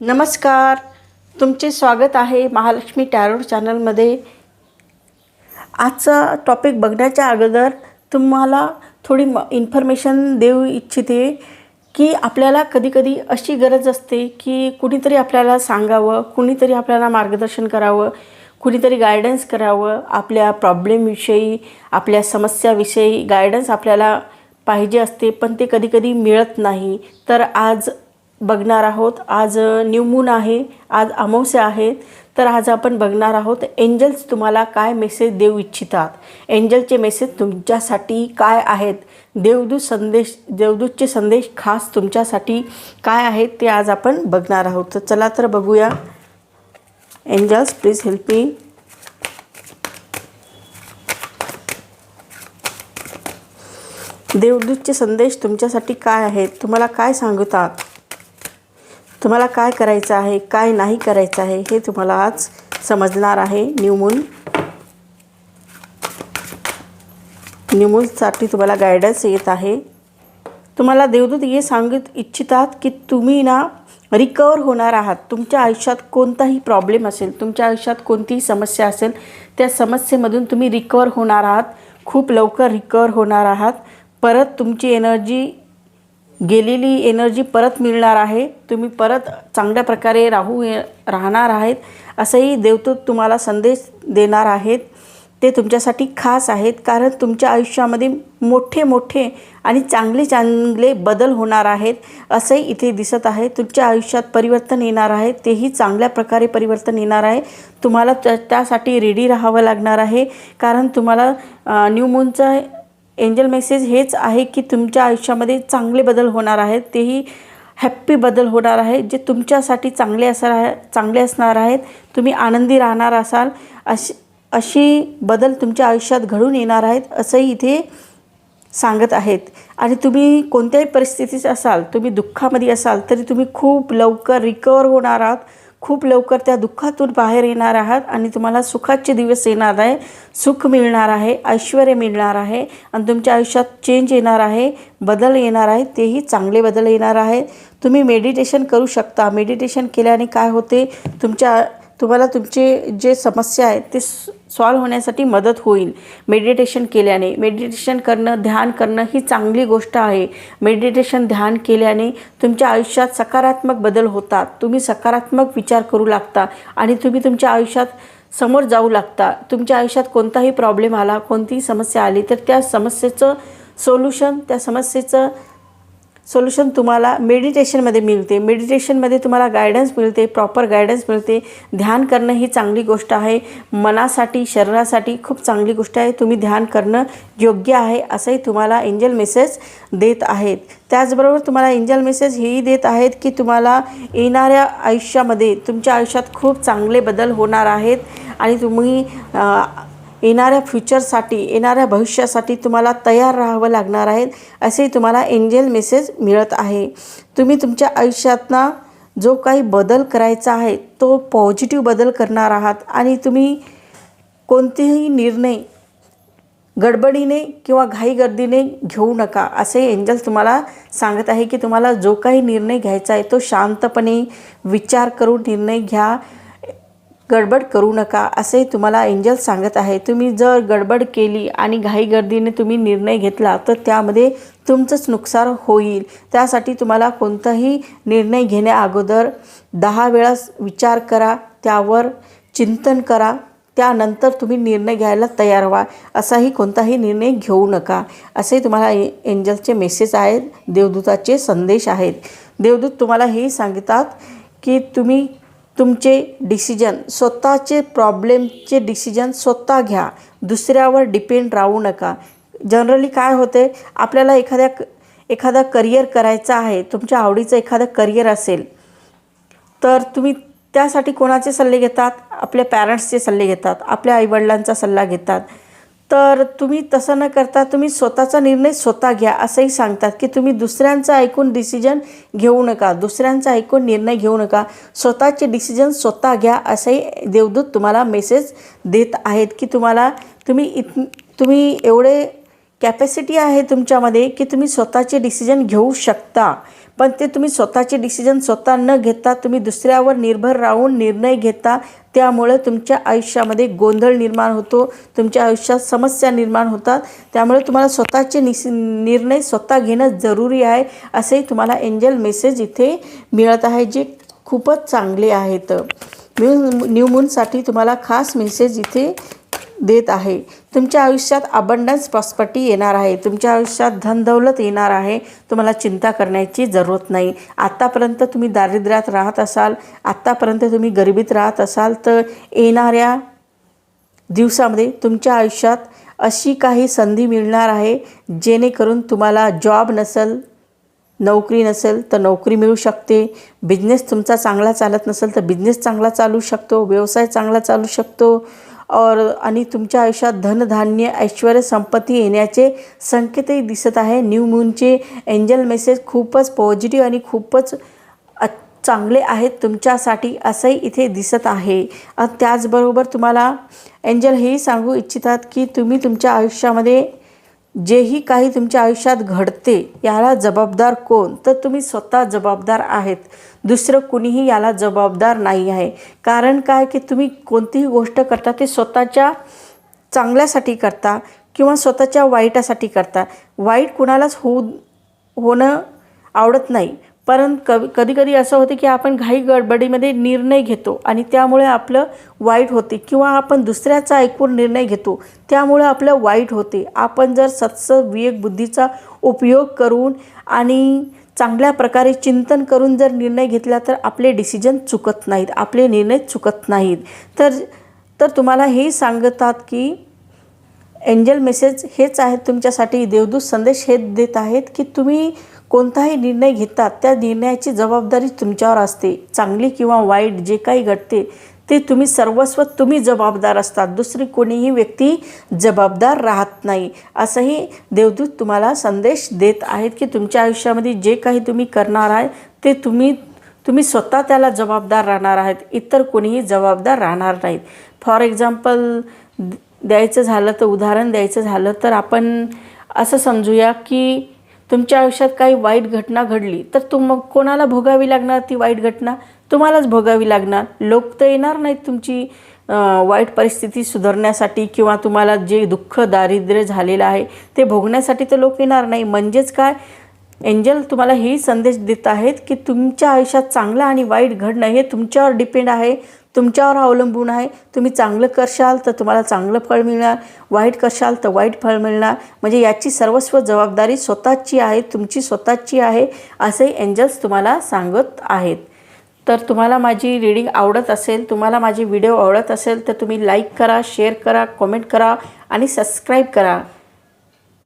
नमस्कार. तुमचे स्वागत आहे महालक्ष्मी टॅरोड चॅनलमध्ये. आजचा टॉपिक बघण्याच्या अगोदर तुम्हाला थोडी म इन्फॉर्मेशन देऊ इच्छिते की आपल्याला कधीकधी अशी गरज असते की कुणीतरी आपल्याला सांगावं कुणीतरी आपल्याला मार्गदर्शन करावं कुणीतरी गायडन्स करावं आपल्या प्रॉब्लेमविषयी आपल्या समस्याविषयी गायडन्स आपल्याला पाहिजे असते पण ते कधीकधी मिळत नाही. तर आज बघणार आहोत. आज न्यू मून आहे आज अमावस्या आहे. तर आज आपण बघणार आहोत एंजल्स तुम्हाला काय मेसेज देऊ इच्छितात? एंजलचे मेसेज तुमच्यासाठी काय आहेत? देवदूत संदेश देवदूतचे संदेश खास तुमच्यासाठी काय आहेत ते आज आपण बघणार आहोत. तर चला तर बघूया. एंजल्स प्लीज हेल्प मी देवदूतचे संदेश तुमच्यासाठी काय आहेत? तुम्हाला काय सांगतात? तुम्हाला काय करायचं आहे काय नाही करायचं आहे हे तुम्हाला आज समजणार आहे न्यूमून न्यूमूनसाठी तुम्हाला गायडन्स येत आहे. तुम्हाला देवदूत हे सांगत इच्छितात की तुम्ही ना रिकवर होणार आहात. तुमच्या आयुष्यात कोणताही प्रॉब्लेम असेल तुमच्या आयुष्यात कोणतीही समस्या असेल त्या समस्येमधून तुम्ही रिकवर होणार आहात. खूप लवकर रिकवर होणार आहात. परत तुमची एनर्जी गेलेली एनर्जी परत मिळणार आहे. तुम्ही परत चांगल्या प्रकारे राहू राहणार आहेत असंही देवतूत तुम्हाला संदेश देणार आहेत. ते तुमच्यासाठी खास आहेत कारण तुमच्या आयुष्यामध्ये मोठे मोठे आणि चांगले चांगले बदल होणार आहेत असंही इथे दिसत आहे. तुमच्या आयुष्यात परिवर्तन येणार आहे तेही चांगल्या प्रकारे परिवर्तन येणार आहे. तुम्हाला त्या त्यासाठी रेडी राहावं लागणार आहे कारण तुम्हाला न्यू मूनचं एंजल मेसेज हेच आहे की तुमच्या आयुष्यामध्ये चांगले बदल होणार आहेत तेही हॅप्पी बदल होणार आहे जे तुमच्यासाठी चांगले असणार आहे चांगले असणार आहेत. तुम्ही आनंदी राहणार असाल अशी अशी बदल तुमच्या आयुष्यात घडून येणार आहेत असंही इथे सांगत आहेत. आणि तुम्ही कोणत्याही परिस्थितीत असाल तुम्ही दुःखामध्ये असाल तरी तुम्ही खूप लवकर रिकवर होणार आहात. खूप लवकर त्या दुःखातून बाहेर येणार आहात आणि तुम्हाला सुखाचे दिवस येणार आहे. सुख मिळणार आहे ऐश्वर मिळणार आहे आणि तुमच्या आयुष्यात चेंज येणार आहे बदल येणार आहे तेही चांगले बदल येणार आहे तुम्ही मेडिटेशन करू शकता. मेडिटेशन केल्याने काय होते? तुमच्या तुम्हाला तुमचे जे समस्या आहेत ते सॉल्व होण्यासाठी मदत होईल. मेडिटेशन केल्याने मेडिटेशन करणं ध्यान करणं ही चांगली गोष्ट आहे. मेडिटेशन ध्यान केल्याने तुमच्या आयुष्यात सकारात्मक बदल होतात. तुम्ही सकारात्मक विचार करू लागता आणि तुम्ही तुमच्या आयुष्यात समोर जाऊ लागता. तुमच्या आयुष्यात कोणताही प्रॉब्लेम आला कोणतीही समस्या आली तर त्या समस्येचं सोल्युशन त्या समस्येचं सोल्युशन तुम्हाला मेडिटेशनमध्ये मिळते. मेडिटेशनमध्ये तुम्हाला गायडन्स मिळते प्रॉपर गायडन्स मिळते. ध्यान करणं ही चांगली गोष्ट आहे. मनासाठी शरीरासाठी खूप चांगली गोष्ट आहे. तुम्ही ध्यान करणं योग्य आहे असंही तुम्हाला एंजल मेसेज देत आहेत. त्याचबरोबर तुम्हाला एंजल मेसेज हेही देत आहेत की तुम्हाला येणाऱ्या आयुष्यामध्ये तुमच्या आयुष्यात खूप चांगले बदल होणार आहेत. आणि तुम्ही येणाऱ्या फ्युचरसाठी येणाऱ्या भविष्यासाठी तुम्हाला तयार राहावं लागणार आहे असे तुम्हाला एंजल मेसेज मिळत आहे. तुम्ही तुमच्या आयुष्यातना जो काही बदल करायचा आहे तो पॉझिटिव्ह बदल करणार आहात आणि तुम्ही कोणतेही निर्णय गडबडीने किंवा घाईगर्दीने घेऊ नका असे एंजल तुम्हाला सांगत आहे की तुम्हाला जो काही निर्णय घ्यायचा आहे तो शांतपणे विचार करून निर्णय घ्या. गडबड करू नका असे तुम्हाला एंजल सांगत आहे. तुम्ही जर गडबड केली आणि घाईगर्दीने तुम्ही निर्णय घेतला तर त्यामध्ये तुमचंच नुकसान होईल. त्यासाठी तुम्हाला कोणताही निर्णय घेण्या अगोदर दहा वेळा विचार करा त्यावर चिंतन करा त्यानंतर तुम्ही निर्णय घ्यायला तयार व्हा. असाही कोणताही निर्णय घेऊ नका असे तुम्हाला ए एंजलचे मेसेज आहेत देवदूताचे संदेश आहेत. देवदूत तुम्हाला हे सांगतात की तुम्ही तुमचे डिसिजन स्वतःचे प्रॉब्लेमचे डिसिजन स्वतः घ्या. दुसऱ्यावर डिपेंड राहू नका. जनरली काय होते? आपल्याला एखाद्या एखादा करिअर करायचा आहे तुमच्या आवडीचं एखादं करिअर असेल तर तुम्ही त्यासाठी कोणाचे सल्ले घेतात? आपल्या पॅरेंट्सचे सल्ले घेतात आपल्या आईवडिलांचा सल्ला घेतात. तर तुम्ही तसं न करता तुम्ही स्वतःचा निर्णय स्वतः घ्या असंही सांगतात की तुम्ही दुसऱ्यांचं ऐकून डिसिजन घेऊ नका. दुसऱ्यांचा ऐकून निर्णय घेऊ नका. स्वतःचे डिसिजन स्वतः घ्या असंही देवदूत तुम्हाला मेसेज देत आहेत की तुम्हाला तुम्ही इत तुम्ही एवढे कॅपॅसिटी आहे तुमच्यामध्ये की तुम्ही स्वतःचे डिसिजन घेऊ शकता. पण ते तुम्ही स्वतःचे डिसिजन स्वतः न घेता तुम्ही दुसऱ्यावर निर्भर राहून निर्णय घेता त्यामुळे तुमच्या आयुष्यामध्ये गोंधळ निर्माण होतो तुमच्या आयुष्यात समस्या निर्माण होतात. त्यामुळे तुम्हाला स्वतःचे निस निर्णय स्वतः घेणं जरुरी आहे असेही तुम्हाला एंजल मेसेज इथे मिळत आहे जे खूपच चांगले आहेत. न्यू न्यू मूनसाठी तुम्हाला खास मेसेज इथे देत आहे. तुमच्या आयुष्यात अबंडन्स प्रॉस्पर्टी येणार आहे. तुमच्या आयुष्यात धनदौलत येणार आहे. तुम्हाला चिंता करण्याची जरूरत नाही. आत्तापर्यंत तुम्ही दारिद्र्यात राहत असाल आत्तापर्यंत तुम्ही गरिबीत राहत असाल तर येणाऱ्या दिवसामध्ये तुमच्या आयुष्यात अशी काही संधी मिळणार आहे जेणेकरून तुम्हाला जॉब नसेल नोकरी नसेल तर नोकरी मिळू शकते. बिझनेस तुमचा चांगला चालत नसेल तर बिझनेस चांगला चालू शकतो. व्यवसाय चांगला चालू शकतो. और आणि तुमच्या आयुष्यात धनधान्य ऐश्वर संपत्ती येण्याचे संकेतही दिसत आहे. न्यू मूनचे एंजल मेसेज खूपच पॉझिटिव्ह आणि खूपच चांगले आहेत तुमच्यासाठी असंही इथे दिसत आहे. त्याचबरोबर तुम्हाला एंजल हेही सांगू इच्छितात की तुम्ही तुमच्या आयुष्यामध्ये जेही काही तुमच्या आयुष्यात घडते याला जबाबदार कोण? तर तुम्ही स्वतः जबाबदार आहेत. दुसरं कुणीही याला जबाबदार नाही आहे. कारण काय? की तुम्ही कोणतीही गोष्ट करता ते स्वतःच्या चांगल्यासाठी करता किंवा स्वतःच्या वाईटासाठी करता. वाईट कुणालाच होऊ होणं आवडत नाही. पण कवी कधीकधी असं होते की आपण घाई गडबडीमध्ये निर्णय घेतो आणि त्यामुळे आपलं वाईट होते किंवा आपण दुसऱ्याचा ऐकून निर्णय घेतो त्यामुळे आपलं वाईट होते. आपण जर सत्स विवेक बुद्धीचा उपयोग करून आणि चांगल्या प्रकारे चिंतन करून जर निर्णय घेतला तर आपले डिसिजन चुकत नाहीत आपले निर्णय चुकत नाहीत. तर तर तुम्हाला हे सांगतात की एंजल मेसेज हेच आहेत तुमच्यासाठी देवदूत संदेश हे देत आहेत की तुम्ही कोणताही निर्णय घेतात त्या निर्णयाची जबाबदारी तुमच्यावर असते. चांगली किंवा वाईट जे काही घडते ते तुम्ही सर्वस्व तुम्ही जबाबदार असतात. दुसरी कोणीही व्यक्ती जबाबदार राहत नाही. असंही देवदूत तुम्हाला संदेश देत आहेत की तुमच्या आयुष्यामध्ये जे काही तुम्ही करणार आहे ते तुम्ही तुम्ही स्वतः त्याला जबाबदार राहणार आहेत. इतर कोणीही जबाबदार राहणार नाहीत. फॉर एक्झाम्पल द्यायचं झालं तर उदाहरण द्यायचं झालं तर आपण असं समजूया की तुमच्या आयुष्यात काही वाईट घटना घडली तर तुम कोणाला भोगावी लागणार ती वाईट घटना? तुम्हालाच भोगावी लागणार. लोक तर येणार नाहीत तुमची वाईट परिस्थिती सुधारण्यासाठी किंवा तुम्हाला जे दुःख दारिद्र्य झालेलं आहे ते भोगण्यासाठी तर लोक येणार नाही. म्हणजेच काय? एंजल तुम्हाला हेही संदेश देत आहेत की तुमच्या आयुष्यात चांगलं आणि वाईट घडणं हे तुमच्यावर डिपेंड आहे तुमच्यावर अवलंबून आहे. तुम्ही चांगलं करशाल तर तुम्हाला चांगलं फळ मिळणार. वाईट करशाल तर वाईट फळ मिळणार. म्हणजे याची सर्वस्व जबाबदारी स्वतःची आहे तुमची स्वतःची आहे असे एंजल्स तुम्हाला सांगत आहेत. तर तुम्हाला माझी रीडिंग आवडत असेल तुम्हाला माझी व्हिडिओ आवडत असेल तर तुम्ही लाईक करा शेअर करा कमेंट करा आणि सबस्क्राईब करा.